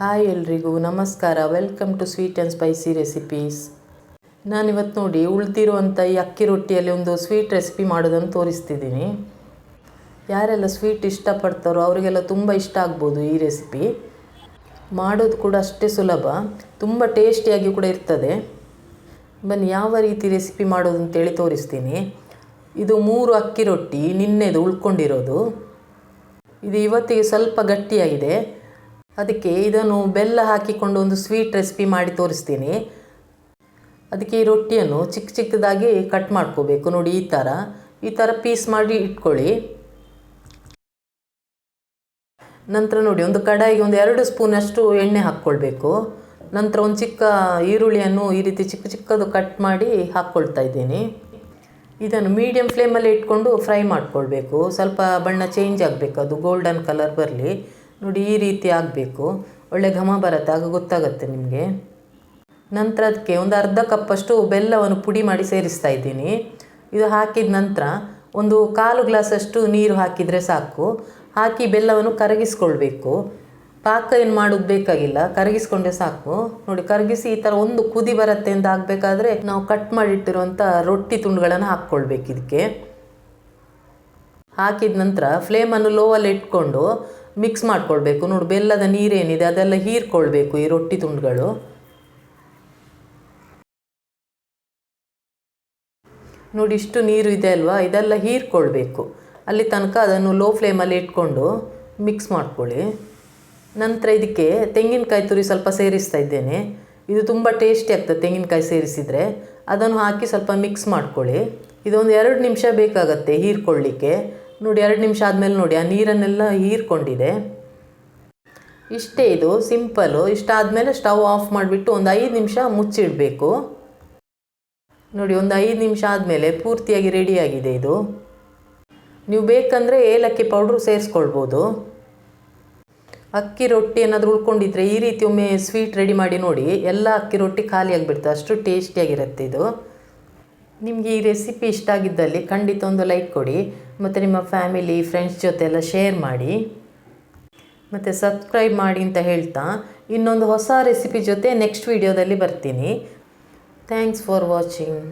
Hi ಎಲ್ರಿಗೂ, ನಮಸ್ಕಾರ. Welcome to sweet and spicy recipes ನಾನಿವತ್ತು ನೋಡಿ ಉಳಿದಿರುವಂಥ ಈ ಅಕ್ಕಿ ರೊಟ್ಟಿಯಲ್ಲಿ ಒಂದು ಸ್ವೀಟ್ ರೆಸಿಪಿ ಮಾಡೋದನ್ನು ತೋರಿಸ್ತಿದ್ದೀನಿ. ಯಾರೆಲ್ಲ ಸ್ವೀಟ್ ಇಷ್ಟಪಡ್ತಾರೋ ಅವರಿಗೆಲ್ಲ ತುಂಬ ಇಷ್ಟ ಆಗ್ಬೋದು ಈ ರೆಸಿಪಿ ಮಾಡೋದು ಕೂಡ ಅಷ್ಟೇ ಸುಲಭ. ತುಂಬ ಟೇಸ್ಟಿಯಾಗಿ ಕೂಡ ಇರ್ತದೆ. ಬನ್ನಿ, ಯಾವ ರೀತಿ ರೆಸಿಪಿ ಮಾಡೋದು ಅಂತೇಳಿ ತೋರಿಸ್ತೀನಿ. ಇದು ಮೂರು ಅಕ್ಕಿ ರೊಟ್ಟಿ, ನಿನ್ನೆದು ಉಳ್ಕೊಂಡಿರೋದು. ಇದು ಇವತ್ತಿಗೆ ಸ್ವಲ್ಪ ಗಟ್ಟಿಯಾಗಿದೆ. ಅದಕ್ಕೆ ಇದನ್ನು ಬೆಲ್ಲ ಹಾಕಿಕೊಂಡು ಒಂದು ಸ್ವೀಟ್ ರೆಸಿಪಿ ಮಾಡಿ ತೋರಿಸ್ತೀನಿ. ಅದಕ್ಕೆ ಈ ರೊಟ್ಟಿಯನ್ನು ಚಿಕ್ಕ ಚಿಕ್ಕದಾಗಿ ಕಟ್ ಮಾಡ್ಕೋಬೇಕು. ನೋಡಿ, ಈ ಥರ ಈ ಥರ ಪೀಸ್ ಮಾಡಿ ಇಟ್ಕೊಳ್ಳಿ. ನಂತರ ನೋಡಿ, ಒಂದು ಕಡಾಯಿಗೆ ಒಂದು ಎರಡು ಸ್ಪೂನಷ್ಟು ಎಣ್ಣೆ ಹಾಕ್ಕೊಳ್ಬೇಕು. ನಂತರ ಒಂದು ಚಿಕ್ಕ ಈರುಳ್ಳಿಯನ್ನು ಈ ರೀತಿ ಚಿಕ್ಕ ಚಿಕ್ಕದು ಕಟ್ ಮಾಡಿ ಹಾಕ್ಕೊಳ್ತಾ ಇದ್ದೀನಿ. ಇದನ್ನು ಮೀಡಿಯಮ್ ಫ್ಲೇಮಲ್ಲಿ ಇಟ್ಕೊಂಡು ಫ್ರೈ ಮಾಡ್ಕೊಳ್ಬೇಕು. ಸ್ವಲ್ಪ ಬಣ್ಣ ಚೇಂಜ್ ಆಗಬೇಕು. ಅದು ಗೋಲ್ಡನ್ ಕಲರ್ ಬರಲಿ. ನೋಡಿ ಈ ರೀತಿ ಆಗಬೇಕು. ಒಳ್ಳೆ ಘಮ ಬರುತ್ತೆ, ಆಗ ಗೊತ್ತಾಗುತ್ತೆ ನಿಮಗೆ. ನಂತರ ಅದಕ್ಕೆ ಒಂದು ಅರ್ಧ ಕಪ್ಪಷ್ಟು ಬೆಲ್ಲವನ್ನು ಪುಡಿ ಮಾಡಿ ಸೇರಿಸ್ತಾ ಇದ್ದೀನಿ. ಇದು ಹಾಕಿದ ನಂತರ ಒಂದು ಕಾಲು ಗ್ಲಾಸಷ್ಟು ನೀರು ಹಾಕಿದರೆ ಸಾಕು. ಹಾಕಿ ಬೆಲ್ಲವನ್ನು ಕರಗಿಸ್ಕೊಳ್ಬೇಕು. ಪಾಕ ಏನು ಮಾಡೋದು ಬೇಕಾಗಿಲ್ಲ, ಕರಗಿಸ್ಕೊಂಡ್ರೆ ಸಾಕು. ನೋಡಿ, ಕರಗಿಸಿ ಈ ಥರ ಒಂದು ಕುದಿ ಬರುತ್ತೆ ಅಂತ ಆಗಬೇಕಾದ್ರೆ ನಾವು ಕಟ್ ಮಾಡಿಟ್ಟಿರುವಂಥ ರೊಟ್ಟಿ ತುಂಡುಗಳನ್ನು ಹಾಕ್ಕೊಳ್ಬೇಕು ಇದಕ್ಕೆ. ಹಾಕಿದ ನಂತರ ಫ್ಲೇಮನ್ನು ಲೋವಲ್ಲಿ ಇಟ್ಕೊಂಡು ಮಿಕ್ಸ್ ಮಾಡಿಕೊಳ್ಬೇಕು. ನೋಡಿ, ಬೆಲ್ಲದ ನೀರೇನಿದೆ, ಅದೆಲ್ಲ ಹೀರ್ಕೊಳ್ಬೇಕು ಈ ರೊಟ್ಟಿ ತುಂಡುಗಳು. ನೋಡಿ, ಇಷ್ಟು ನೀರು ಇದೆ ಅಲ್ವಾ? ಇದೆಲ್ಲ ಹೀರ್ಕೊಳ್ಬೇಕು. ಅಲ್ಲಿ ತನಕ ಅದನ್ನು ಲೋ ಫ್ಲೇಮಲ್ಲಿ ಇಟ್ಕೊಂಡು ಮಿಕ್ಸ್ ಮಾಡ್ಕೊಳ್ಳಿ. ನಂತರ ಇದಕ್ಕೆ ತೆಂಗಿನಕಾಯಿ ತುರಿ ಸ್ವಲ್ಪ ಸೇರಿಸ್ತಾ ಇದ್ದೇನೆ. ಇದು ತುಂಬ ಟೇಸ್ಟಿ ಆಗ್ತದೆ ತೆಂಗಿನಕಾಯಿ ಸೇರಿಸಿದರೆ. ಅದನ್ನು ಹಾಕಿ ಸ್ವಲ್ಪ ಮಿಕ್ಸ್ ಮಾಡ್ಕೊಳ್ಳಿ. ಇದೊಂದು ಎರಡು ನಿಮಿಷ ಬೇಕಾಗತ್ತೆ ಹೀರ್ಕೊಳ್ಳಿಕ್ಕೆ. ನೋಡಿ, ಎರಡು ನಿಮಿಷ ಆದಮೇಲೆ ನೋಡಿ, ಆ ನೀರನ್ನೆಲ್ಲ ಹೀರ್ಕೊಂಡಿದೆ. ಇಷ್ಟೇ ಇದು ಸಿಂಪಲ್ಲು ಇಷ್ಟಾದಮೇಲೆ ಸ್ಟವ್ ಆಫ್ ಮಾಡಿಬಿಟ್ಟು ಒಂದು ಐದು ನಿಮಿಷ ಮುಚ್ಚಿಡಬೇಕು. ನೋಡಿ, ಒಂದು ಐದು ನಿಮಿಷ ಆದಮೇಲೆ ಪೂರ್ತಿಯಾಗಿ ರೆಡಿಯಾಗಿದೆ ಇದು. ನೀವು ಬೇಕಂದರೆ ಏಲಕ್ಕಿ ಪೌಡ್ರು ಸೇರಿಸ್ಕೊಳ್ಬೋದು. ಅಕ್ಕಿ ರೊಟ್ಟಿ ಏನಾದರೂ ಉಳ್ಕೊಂಡಿದ್ರೆ ಈ ರೀತಿ ಒಮ್ಮೆ ಸ್ವೀಟ್ ರೆಡಿ ಮಾಡಿ ನೋಡಿ, ಎಲ್ಲ ಅಕ್ಕಿ ರೊಟ್ಟಿ ಖಾಲಿಯಾಗಿಬಿಡ್ತು. ಅಷ್ಟು ಟೇಸ್ಟಿಯಾಗಿರುತ್ತೆ ಇದು. ನಿಮಗೆ ಈ ರೆಸಿಪಿ ಇಷ್ಟ ಆಗಿದ್ದಲ್ಲಿ ಖಂಡಿತ ಒಂದು ಲೈಕ್ ಕೊಡಿ. ಮತ್ತು ನಿಮ್ಮ ಫ್ಯಾಮಿಲಿ ಫ್ರೆಂಡ್ಸ್ ಜೊತೆ ಎಲ್ಲ ಶೇರ್ ಮಾಡಿ. ಮತ್ತು ಸಬ್ಸ್ಕ್ರೈಬ್ ಮಾಡಿ ಅಂತ ಹೇಳ್ತಾ ಇನ್ನೊಂದು ಹೊಸ ರೆಸಿಪಿ ಜೊತೆ ನೆಕ್ಸ್ಟ್ ವೀಡಿಯೋದಲ್ಲಿ ಬರ್ತೀನಿ. Thanks for watching